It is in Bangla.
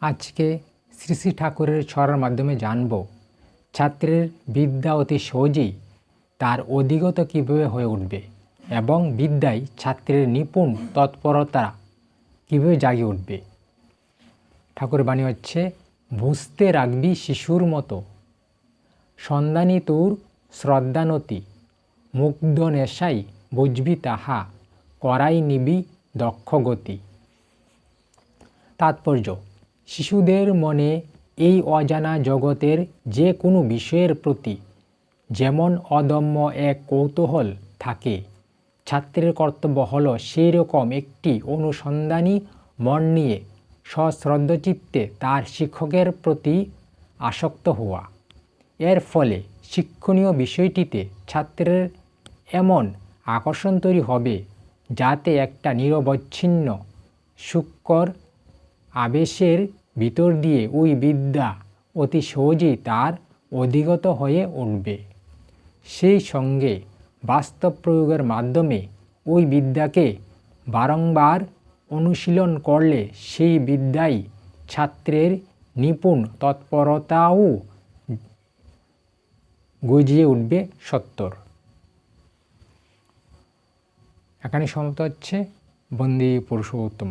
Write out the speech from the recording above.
আজকে শ্রী শ্রী ঠাকুরের ছড়ার মাধ্যমে জানব, ছাত্রের বিদ্যা অতি সহজেই তার অধিগত কীভাবে হয়ে উঠবে এবং বিদ্যায় ছাত্রের নিপুণ তৎপরতা কীভাবে জাগিয়ে উঠবে। ঠাকুরের বাণী হচ্ছে, বুঝতে রাখবি শিশুর মতো। সন্ধানী তোর শ্রদ্ধানতি। মুগ্ধ নেশাই বুঝবি তাহা। করাই নিবি দক্ষ গতি। তাৎপর্য শিশুদের মনে এই অজানা জগতের যে কোনো বিষয়ের প্রতি যেমন অদম্য এক কৌতূহল থাকে, ছাত্রের কর্তব্য হল সেই রকম একটি অনুসন্ধানী মন নিয়ে সশ্রদ্ধচিত্তে তার শিক্ষকের প্রতি আসক্ত হওয়া। এর ফলে শিক্ষণীয় বিষয়টিতে ছাত্রের এমন আকর্ষণ তৈরি হবে যাতে একটা নিরবচ্ছিন্ন সূক্ষ্মর আবেশের ভিতর দিয়ে ওই বিদ্যা অতি সহজেই তার অধিগত হয়ে উঠবে। সেই সঙ্গে বাস্তব প্রয়োগের মাধ্যমে ওই বিদ্যাকে বারংবার অনুশীলন করলে সেই বিদ্যাই ছাত্রের নিপুণ তৎপরতাও গজিয়ে উঠবে সত্তর। এখানে সমাপ্ত হচ্ছে। বন্দি পুরুষোত্তম